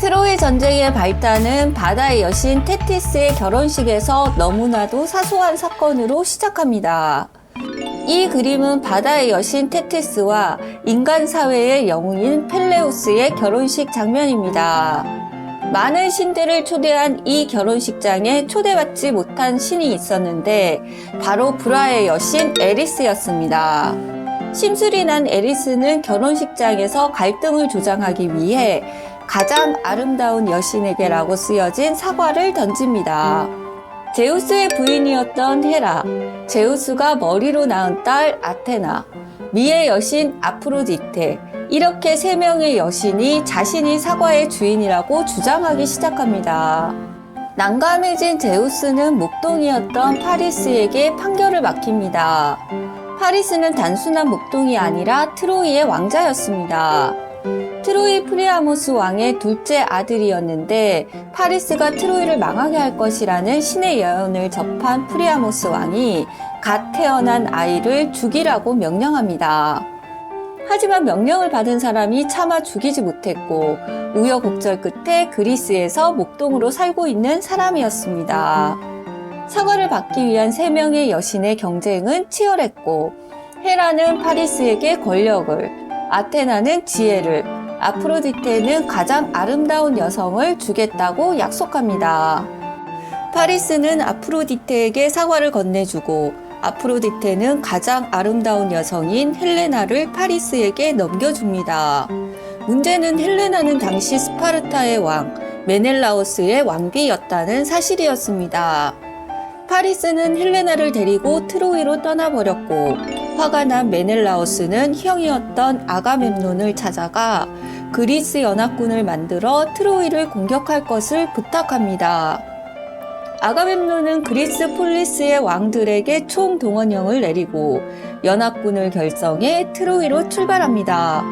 트로이 전쟁의 발단은 바다의 여신 테티스의 결혼식에서 너무나도 사소한 사건으로 시작합니다. 이 그림은 바다의 여신 테티스와 인간 사회의 영웅인 펠레우스의 결혼식 장면입니다. 많은 신들을 초대한 이 결혼식장에 초대받지 못한 신이 있었는데 바로 브라의 여신 에리스였습니다. 심술이 난 에리스는 결혼식장에서 갈등을 조장하기 위해 가장 아름다운 여신에게라고 쓰여진 사과를 던집니다. 제우스의 부인이었던 헤라, 제우스가 머리로 낳은 딸 아테나, 미의 여신 아프로디테, 이렇게 세 명의 여신이 자신이 사과의 주인이라고 주장하기 시작합니다. 난감해진 제우스는 목동이었던 파리스에게 판결을 맡깁니다. 파리스는 단순한 목동이 아니라 트로이의 왕자였습니다. 트로이 프리아모스 왕의 둘째 아들이었는데 파리스가 트로이를 망하게 할 것이라는 신의 예언을 접한 프리아모스 왕이 갓 태어난 아이를 죽이라고 명령합니다. 하지만 명령을 받은 사람이 차마 죽이지 못했고 우여곡절 끝에 그리스에서 목동으로 살고 있는 사람이었습니다. 사과를 받기 위한 세 명의 여신의 경쟁은 치열했고 헤라는 파리스에게 권력을, 아테나는 지혜를, 아프로디테는 가장 아름다운 여성을 주겠다고 약속합니다. 파리스는 아프로디테에게 사과를 건네주고 아프로디테는 가장 아름다운 여성인 헬레나를 파리스에게 넘겨줍니다. 문제는 헬레나는 당시 스파르타의 왕, 메넬라오스의 왕비였다는 사실이었습니다. 파리스는 헬레나를 데리고 트로이로 떠나버렸고 화가 난 메넬라오스는 형이었던 아가멤논을 찾아가 그리스 연합군을 만들어 트로이를 공격할 것을 부탁합니다. 아가멤논은 그리스 폴리스의 왕들에게 총 동원령을 내리고 연합군을 결성해 트로이로 출발합니다.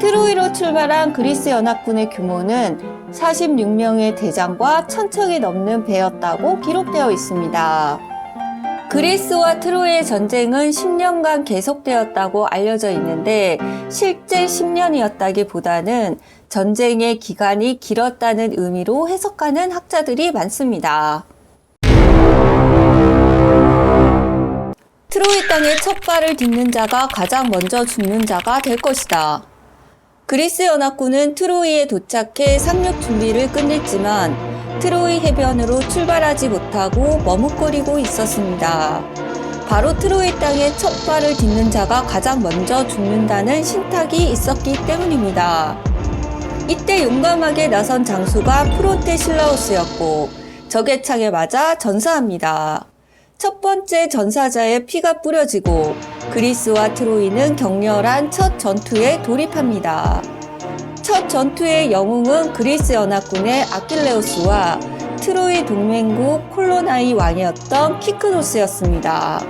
트로이로 출발한 그리스 연합군의 규모는 46명의 대장과 1000척이 넘는 배였다고 기록되어 있습니다. 그리스와 트로이의 전쟁은 10년간 계속되었다고 알려져 있는데 실제 10년이었다기보다는 전쟁의 기간이 길었다는 의미로 해석하는 학자들이 많습니다. 트로이 땅에 첫 발을 딛는 자가 가장 먼저 죽는 자가 될 것이다. 그리스 연합군은 트로이에 도착해 상륙 준비를 끝냈지만 트로이 해변으로 출발하지 못하고 머뭇거리고 있었습니다. 바로 트로이 땅에 첫 발을 딛는 자가 가장 먼저 죽는다는 신탁이 있었기 때문입니다. 이때 용감하게 나선 장수가 프로테실라우스였고 적의 창에 맞아 전사합니다. 첫 번째 전사자의 피가 뿌려지고 그리스와 트로이는 격렬한 첫 전투에 돌입합니다. 첫 전투의 영웅은 그리스 연합군의 아킬레우스와 트로이 동맹국 콜로나이 왕이었던 키크노스였습니다.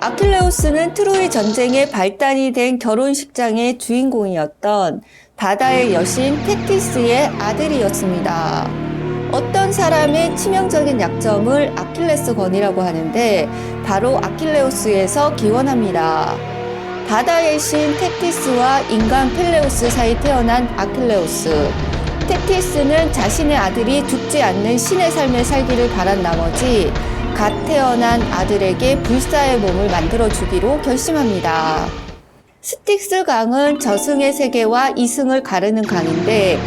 아킬레우스는 트로이 전쟁의 발단이 된 결혼식장의 주인공이었던 바다의 여신 테티스의 아들이었습니다. 어떤 사람의 치명적인 약점을 아킬레스 건이라고 하는데 바로 아킬레우스에서 기원합니다. 바다의 신 테티스와 인간 펠레우스 사이 태어난 아킬레우스. 테티스는 자신의 아들이 죽지 않는 신의 삶을 살기를 바란 나머지 갓 태어난 아들에게 불사의 몸을 만들어 주기로 결심합니다. 스틱스 강은 저승의 세계와 이승을 가르는 강인데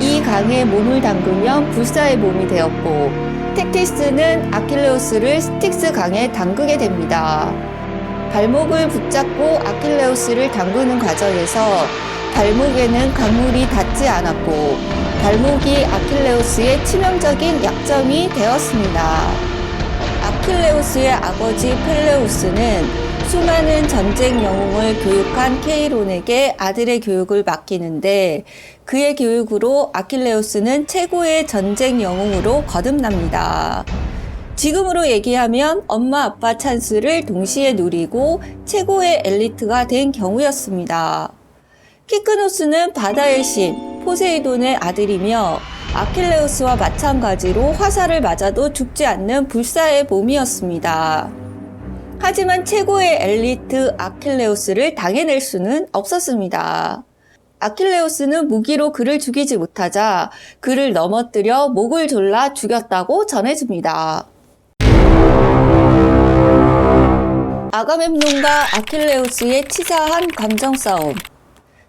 이 강에 몸을 담그면 불사의 몸이 되었고 테티스는 아킬레우스를 스틱스 강에 담그게 됩니다. 발목을 붙잡고 아킬레우스를 담그는 과정에서 발목에는 강물이 닿지 않았고 발목이 아킬레우스의 치명적인 약점이 되었습니다. 아킬레우스의 아버지 펠레우스는 수많은 전쟁 영웅을 교육한 케이론에게 아들의 교육을 맡기는데 그의 교육으로 아킬레우스는 최고의 전쟁 영웅으로 거듭납니다. 지금으로 얘기하면 엄마 아빠 찬스를 동시에 누리고 최고의 엘리트가 된 경우였습니다. 키크노스는 바다의 신 포세이돈의 아들이며 아킬레우스와 마찬가지로 화살을 맞아도 죽지 않는 불사의 몸이었습니다. 하지만 최고의 엘리트 아킬레우스를 당해낼 수는 없었습니다. 아킬레우스는 무기로 그를 죽이지 못하자 그를 넘어뜨려 목을 졸라 죽였다고 전해집니다. 아가멤논과 아킬레우스의 치사한 감정 싸움.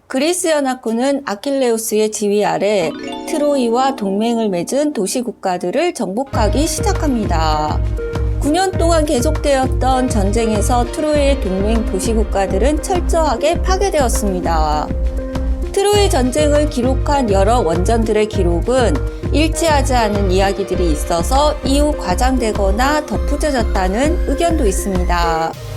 그리스 연합군은 아킬레우스의 지휘 아래 트로이와 동맹을 맺은 도시 국가들을 정복하기 시작합니다. 9년 동안 계속되었던 전쟁에서 트로이의 동맹 도시 국가들은 철저하게 파괴되었습니다. 트로이 전쟁을 기록한 여러 원전들의 기록은 일치하지 않은 이야기들이 있어서 이후 과장되거나 덧붙여졌다는 의견도 있습니다.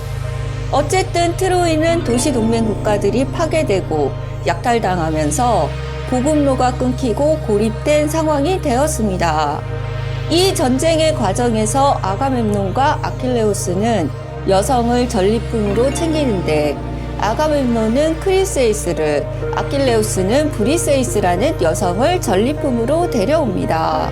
어쨌든 트로이는 도시 동맹 국가들이 파괴되고 약탈당하면서 보급로가 끊기고 고립된 상황이 되었습니다. 이 전쟁의 과정에서 아가멤논과 아킬레우스는 여성을 전리품으로 챙기는데 아가멤논은 크리세이스를, 아킬레우스는 브리세이스라는 여성을 전리품으로 데려옵니다.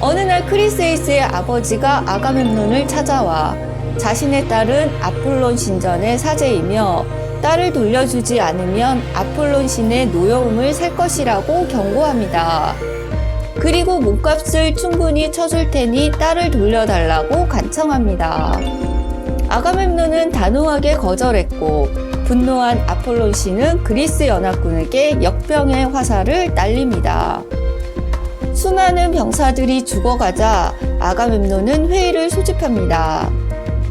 어느 날 크리세이스의 아버지가 아가멤논을 찾아와 자신의 딸은 아폴론 신전의 사제이며 딸을 돌려주지 않으면 아폴론 신의 노여움을 살 것이라고 경고합니다. 그리고 몸값을 충분히 쳐줄 테니 딸을 돌려달라고 간청합니다. 아가멤논은 단호하게 거절했고 분노한 아폴론 씨는 그리스 연합군에게 역병의 화살을 날립니다. 수많은 병사들이 죽어가자 아가멤논은 회의를 소집합니다.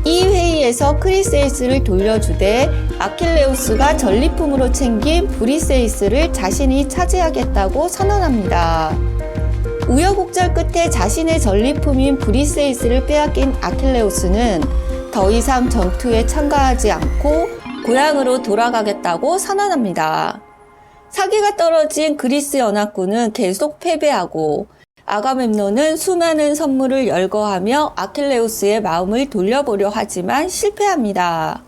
이 회의에서 크리세이스를 돌려주되 아킬레우스가 전리품으로 챙긴 브리세이스를 자신이 차지하겠다고 선언합니다. 우여곡절 끝에 자신의 전리품인 브리세이스를 빼앗긴 아킬레우스는 더 이상 전투에 참가하지 않고 고향으로 돌아가겠다고 선언합니다. 사기가 떨어진 그리스 연합군은 계속 패배하고 아가멤논은 수많은 선물을 열거하며 아킬레우스의 마음을 돌려보려 하지만 실패합니다.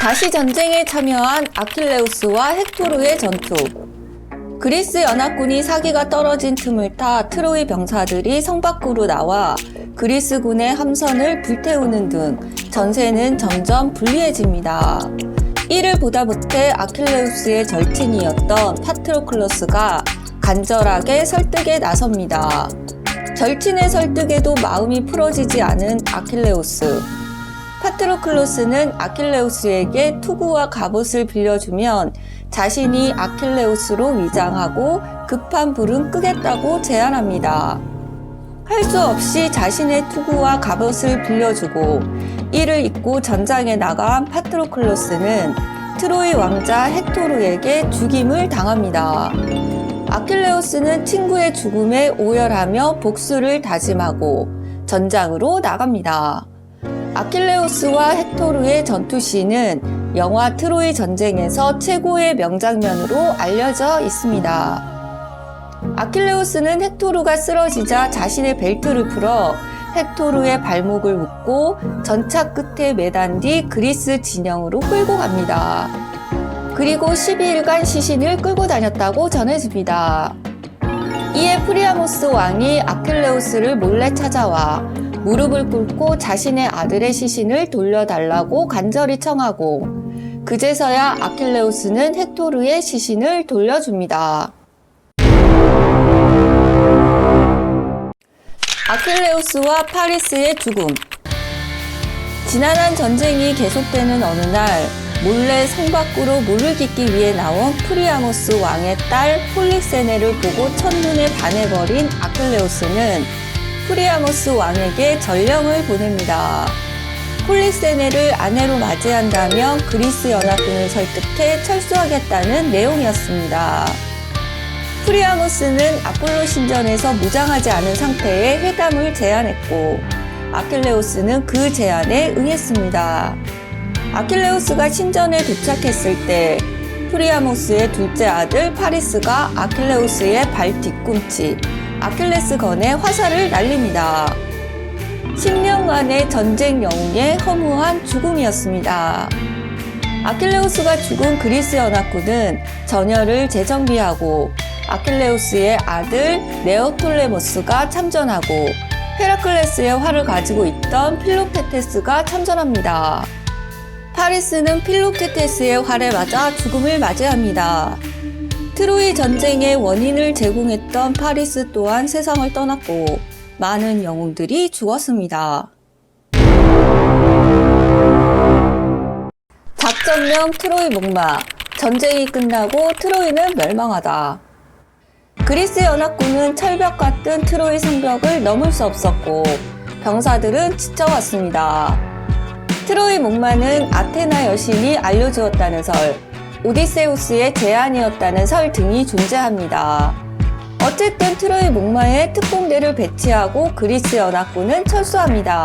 다시 전쟁에 참여한 아킬레우스와 헥토르의 전투. 그리스 연합군이 사기가 떨어진 틈을 타 트로이 병사들이 성 밖으로 나와 그리스군의 함선을 불태우는 등 전세는 점점 불리해집니다. 이를 보다 못해 아킬레우스의 절친이었던 파트로클로스가 간절하게 설득에 나섭니다. 절친의 설득에도 마음이 풀어지지 않은 아킬레우스. 파트로클로스는 아킬레우스에게 투구와 갑옷을 빌려주면 자신이 아킬레우스로 위장하고 급한 불은 끄겠다고 제안합니다. 할 수 없이 자신의 투구와 갑옷을 빌려주고 이를 입고 전장에 나간 파트로클로스는 트로이 왕자 헥토르에게 죽임을 당합니다. 아킬레우스는 친구의 죽음에 오열하며 복수를 다짐하고 전장으로 나갑니다. 아킬레우스와 헥토르의 전투씬은 영화 트로이 전쟁에서 최고의 명장면으로 알려져 있습니다. 아킬레우스는 헥토르가 쓰러지자 자신의 벨트를 풀어 헥토르의 발목을 묶고 전차 끝에 매단 뒤 그리스 진영으로 끌고 갑니다. 그리고 12일간 시신을 끌고 다녔다고 전해집니다. 이에 프리아모스 왕이 아킬레우스를 몰래 찾아와 무릎을 꿇고 자신의 아들의 시신을 돌려달라고 간절히 청하고 그제서야 아킬레우스는 헥토르의 시신을 돌려줍니다. 아킬레우스와 파리스의 죽음. 지난한 전쟁이 계속되는 어느 날 몰래 성 밖으로 물을 깃기 위해 나온 프리아모스 왕의 딸 폴릭세네를 보고 첫눈에 반해버린 아킬레우스는 프리아모스 왕에게 전령을 보냅니다. 폴릭세네를 아내로 맞이한다며 그리스 연합군을 설득해 철수하겠다는 내용이었습니다. 프리아모스는 아폴로 신전에서 무장하지 않은 상태에 회담을 제안했고 아킬레우스는 그 제안에 응했습니다. 아킬레우스가 신전에 도착했을 때 프리아모스의 둘째 아들 파리스가 아킬레우스의 발 뒤꿈치 아킬레스 건에 화살을 날립니다. 10년간의 전쟁 영웅의 허무한 죽음이었습니다. 아킬레우스가 죽은 그리스 연합군은 전열을 재정비하고 아킬레우스의 아들 네오톨레모스가 참전하고 헤라클레스의 활을 가지고 있던 필로페테스가 참전합니다. 파리스는 필로케테스의 활에 맞아 죽음을 맞이합니다. 트로이 전쟁의 원인을 제공했던 파리스 또한 세상을 떠났고 많은 영웅들이 죽었습니다. 작전명 트로이 목마 전쟁이 끝나고 트로이는 멸망하다. 그리스 연합군은 철벽 같은 트로이 성벽을 넘을 수 없었고 병사들은 지쳐왔습니다. 트로이 목마는 아테나 여신이 알려주었다는 설, 오디세우스의 제안이었다는 설 등이 존재합니다. 어쨌든 트로이 목마에 특공대를 배치하고 그리스 연합군은 철수합니다.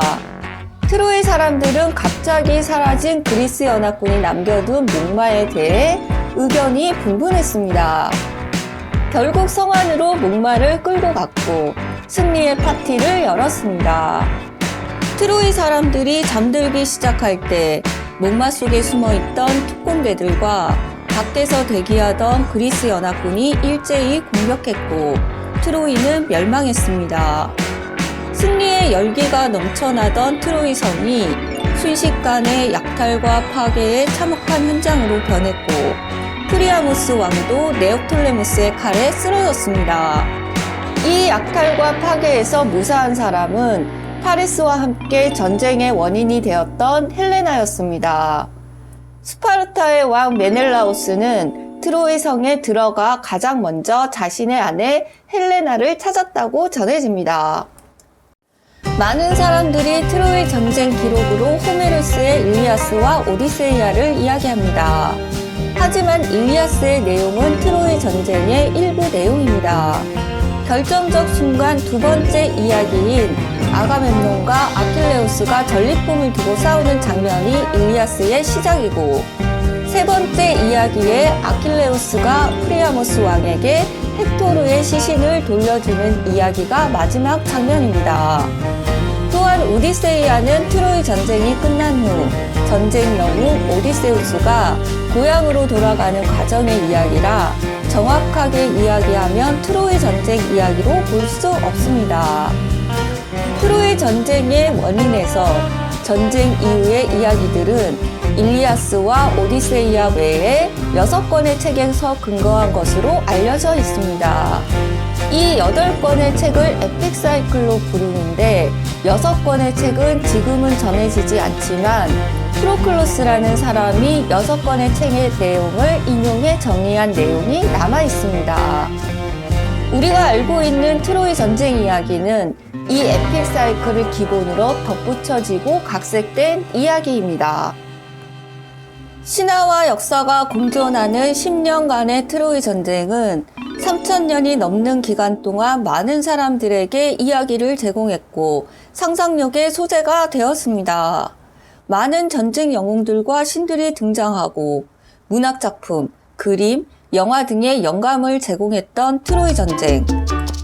트로이 사람들은 갑자기 사라진 그리스 연합군이 남겨둔 목마에 대해 의견이 분분했습니다. 결국 성안으로 목마를 끌고 갔고 승리의 파티를 열었습니다. 트로이 사람들이 잠들기 시작할 때 목마 속에 숨어 있던 특공대들과 밖에서 대기하던 그리스 연합군이 일제히 공격했고 트로이는 멸망했습니다. 승리의 열기가 넘쳐나던 트로이 성이 순식간에 약탈과 파괴에 참혹한 현장으로 변했고 프리아무스 왕도 네옵톨레무스의 칼에 쓰러졌습니다. 이 약탈과 파괴에서 무사한 사람은 파리스와 함께 전쟁의 원인이 되었던 헬레나였습니다. 스파르타의 왕 메넬라우스는 트로이 성에 들어가 가장 먼저 자신의 아내 헬레나를 찾았다고 전해집니다. 많은 사람들이 트로이 전쟁 기록으로 호메르스의 일리아스와 오디세이아를 이야기합니다. 하지만 일리아스의 내용은 트로이 전쟁의 일부 내용입니다. 결정적 순간 두 번째 이야기인 아가멤논과 아킬레우스가 전리품을 두고 싸우는 장면이 일리아스의 시작이고 세 번째 이야기에 아킬레우스가 프리아모스 왕에게 헥토르의 시신을 돌려주는 이야기가 마지막 장면입니다. 또한 오디세이아는 트로이 전쟁이 끝난 후 전쟁 영웅 오디세우스가 고향으로 돌아가는 과정의 이야기라 정확하게 이야기하면 트로이 전쟁 이야기로 볼 수 없습니다. 트로이 전쟁의 원인에서 전쟁 이후의 이야기들은 일리아스와 오디세이아 외에 여섯 권의 책에서 근거한 것으로 알려져 있습니다. 이 여덟 권의 책을 에픽 사이클로 부르는데 여섯 권의 책은 지금은 전해지지 않지만 프로클로스라는 사람이 여섯 권의 책의 내용을 인용해 정리한 내용이 남아 있습니다. 우리가 알고 있는 트로이 전쟁 이야기는 이 에픽 사이클을 기본으로 덧붙여지고 각색된 이야기입니다. 신화와 역사가 공존하는 10년간의 트로이 전쟁은 3천년이 넘는 기간 동안 많은 사람들에게 이야기를 제공했고 상상력의 소재가 되었습니다. 많은 전쟁 영웅들과 신들이 등장하고 문학작품, 그림, 영화 등의 영감을 제공했던 트로이 전쟁.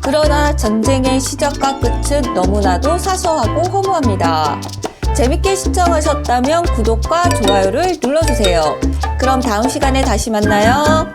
그러나 전쟁의 시작과 끝은 너무나도 사소하고 허무합니다. 재밌게 시청하셨다면 구독과 좋아요를 눌러주세요. 그럼 다음 시간에 다시 만나요.